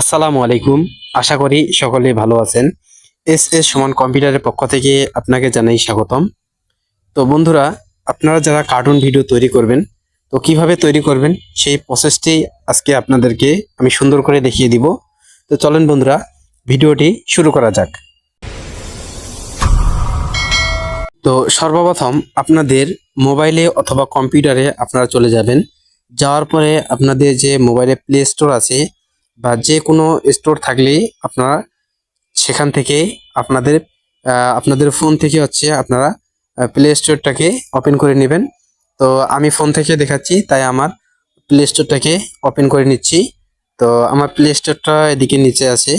আসসালামু আলাইকুম। আশা করি সকলে ভালো আছেন। এস এস সমান কম্পিউটারের পক্ষ থেকে আপনাকে জানাই স্বাগতম। তো বন্ধুরা, আপনারা যারা কার্টুন ভিডিও তৈরি করবেন, তো কীভাবে তৈরি করবেন সেই প্রসেসটি আজকে আপনাদেরকে আমি সুন্দর করে দেখিয়ে দিব। তো চলেন বন্ধুরা, ভিডিওটি শুরু করা যাক। তো সর্বপ্রথম আপনাদের মোবাইলে অথবা কম্পিউটারে আপনারা চলে যাবেন। যাওয়ার পরে আপনাদের যে মোবাইলে প্লে স্টোর আছে বা যে কোনো স্টোর থাকলেই আপনারা সেখান থেকে আপনাদের আপনাদের ফোন থেকে হচ্ছে আপনারা প্লে স্টোরটাকে ওপেন করে নেবেন। তো আমি ফোন থেকে দেখাচ্ছি, তাই আমার প্লে স্টোরটাকে ওপেন করে নিচ্ছি। তো আমার প্লে স্টোরটা এদিকে নিচে আছে।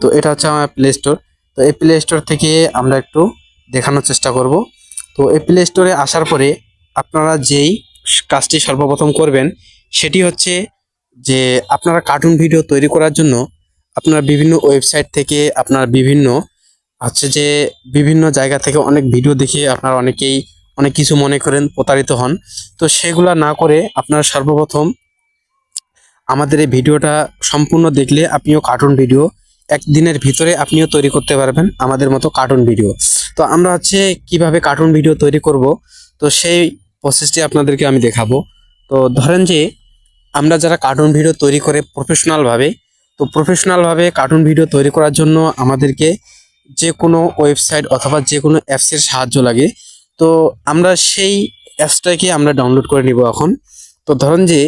তো এটা হচ্ছে আমার প্লে স্টোর তো এই প্লে স্টোর থেকে আমরা একটু দেখানোর চেষ্টা করব। তো এই প্লে স্টোরে আসার পরে আপনারা যেই কাজটি সর্বপ্রথম করবেন, সেটি হচ্ছে যে আপনারা কার্টুন ভিডিও তৈরি করার জন্য আপনারা বিভিন্ন ওয়েবসাইট থেকে আপনারা বিভিন্ন হচ্ছে যে বিভিন্ন জায়গা থেকে অনেক ভিডিও দেখে আপনারা অনেকেই অনেক কিছু মনে করেন, প্রতারিত হন। তো সেগুলা না করে আপনারা সর্বপ্রথম আমাদের এই ভিডিওটা সম্পূর্ণ দেখলে আপনিও কার্টুন ভিডিও একদিনের ভিতরে আপনিও তৈরি করতে পারবেন আমাদের মতো কার্টুন ভিডিও তো আমরা হচ্ছে কীভাবে কার্টুন ভিডিও তৈরি করব? তো সেই প্রসেসটি আপনাদেরকে আমি দেখাবো। তো ধরেন যে আমরা যারা কার্টুন ভিডিও তৈরি করে প্রফেশনালভাবে তো প্রফেশনালভাবে কার্টুন ভিডিও তৈরি করার জন্য আমাদেরকে যে কোনো ওয়েবসাইট অথবা যে কোনো অ্যাপসের সাহায্য লাগে। তো আমরা সেই অ্যাপসটাকে আমরা ডাউনলোড করে নিব এখন। তো ধরুন যে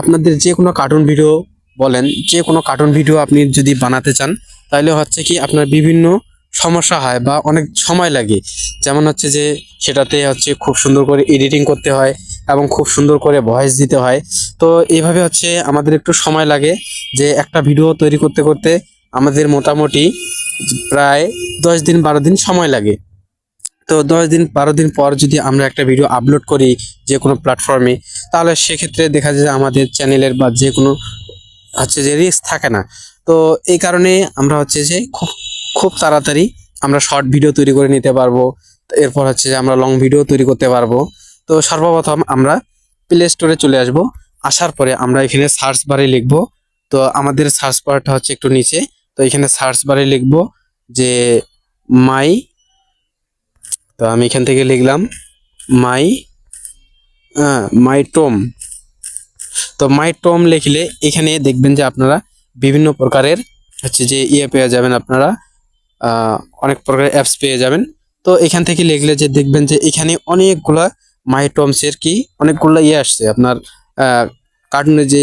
আপনাদের যে কোনো কার্টুন ভিডিও বলেন, যে কোনো কার্টুন ভিডিও আপনি যদি বানাতে চান, তাহলে হচ্ছে কি আপনার বিভিন্ন সমস্যা হয় বা অনেক সময় লাগে। যেমন হচ্ছে যে, সেটাতে হচ্ছে খুব সুন্দর করে এডিটিং করতে হয় এবং খুব সুন্দর করে ভয়েস দিতে হয়। তো এইভাবে হচ্ছে আমাদের একটু সময় লাগে যে, একটা ভিডিও তৈরি করতে করতে আমাদের মোটামুটি প্রায় দশ দিন বারো দিন সময় লাগে। তো দশ দিন বারো দিন পর যদি আমরা একটা ভিডিও আপলোড করি যে কোনো প্ল্যাটফর্মে তাহলে সেক্ষেত্রে দেখা যায় আমাদের চ্যানেলের বা যে কোনো হচ্ছে যে রিস্ক থাকে না। তো এই কারণে আমরা হচ্ছে যে খুব খুব তাড়াতাড়ি আমরা শর্ট ভিডিও তৈরি করে নিতে পারব। এরপর হচ্ছে যে আমরা লং ভিডিও তৈরি করতে পারব। তো সর্বপ্রথম আমরা প্লে স্টোরে চলে আসব। আসার পরে আমরা এখানে সার্চ বারে লিখব। তো আমাদের সার্চ বারটা হচ্ছে একটু নিচে। তো এখানে সার্চ বারে লিখব যে মাই তো আমি এখান থেকে লিখলাম মাই মাই টোম তো মাই টোম লিখলে এখানে দেখবেন যে আপনারা বিভিন্ন প্রকারের হচ্ছে যে ইয়ে পেয়ে যাবেন আপনারা। অনেক প্রকারের অ্যাপস পেয়ে যাবেন। তো এখান থেকে লিখলে যে দেখবেন যে এখানে অনেকগুলা মাই টমসের কি, অনেকগুলো ইয়ে আসছে। আপনার কার্টুনের যে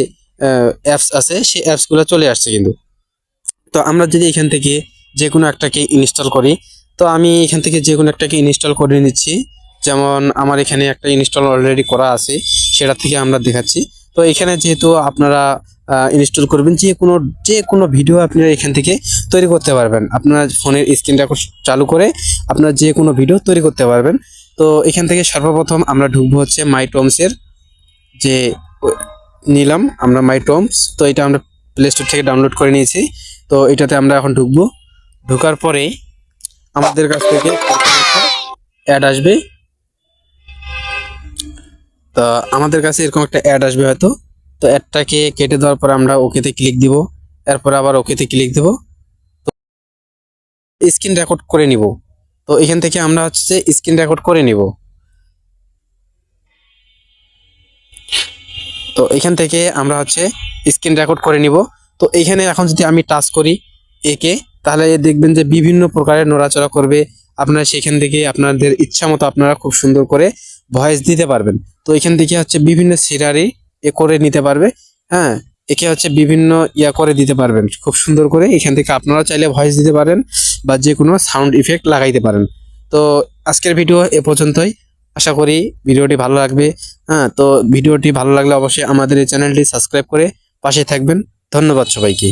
অ্যাপস আছে সেই অ্যাপসগুলো চলে আসছে কিন্তু। তো আমরা যদি এখান থেকে যে কোনো একটাকে ইনস্টল করি, তো আমি এখান থেকে যে কোনো একটাকে ইনস্টল করে নিচ্ছি। যেমন আমার এখানে একটা ইনস্টল অলরেডি করা আছে, সেটা থেকে আমরা দেখাচ্ছি। তো এখানে যেহেতু আপনারা ইনস্টল করবেন, যে কোনো যে কোনো ভিডিও আপনারা এখান থেকে তৈরি করতে পারবেন। আপনার ফোনের স্ক্রিন রেকর্ড চালু করে আপনারা যে কোনো ভিডিও তৈরি করতে পারবেন। তো এখান থেকে সর্বপ্রথম আমরা ঢুকবো হচ্ছে মাই টমসের যে নিলাম আমরা মাই টমস তো এটা আমরা প্লে স্টোর থেকে ডাউনলোড করে নিয়েছি। তো এটাতে আমরা এখন ঢুকবো। ঢোকার পরে আমাদের কাছ থেকে অ্যাড আসবে। তো আমাদের কাছে এরকম একটা অ্যাড আসবে হয়তো। তো অ্যাডটাকে কেটে দেওয়ার পর আমরা ওকেতে ক্লিক দিব। এরপর আবার ওকেতে ক্লিক দেব। তো স্ক্রিন রেকর্ড করে নিব। তো এখান থেকে আমরা হচ্ছে স্ক্রিন রেকর্ড করে নিব। তো এখান থেকে আমরা হচ্ছে স্ক্রিন রেকর্ড করে নিব। তো এইখানে এখন যদি আমি টাচ করি একে, তাহলে দেখবেন যে বিভিন্ন প্রকারের নড়াচড়া করবে। আপনারা সেখান থেকে আপনাদের ইচ্ছা মতো আপনারা খুব সুন্দর করে ভয়েস দিতে পারবেন। তো এখান থেকে হচ্ছে বিভিন্ন সিনারি এ করে নিতে পারবে হ্যাঁ? একে হচ্ছে বিভিন্ন ইয়া করে দিতে পারবেন। খুব সুন্দর করে এখান থেকে আপনারা চাইলে ভয়েস দিতে পারেন বা যে কোনো সাউন্ড ইফেক্ট লাগাইতে পারেন। তো আজকের ভিডিও এ পর্যন্তই। আশা করি ভিডিওটি ভালো লাগবে হ্যাঁ? তো ভিডিওটি ভালো লাগলে অবশ্যই আমাদের এই চ্যানেলটি সাবস্ক্রাইব করে পাশে থাকবেন। ধন্যবাদ সবাইকে।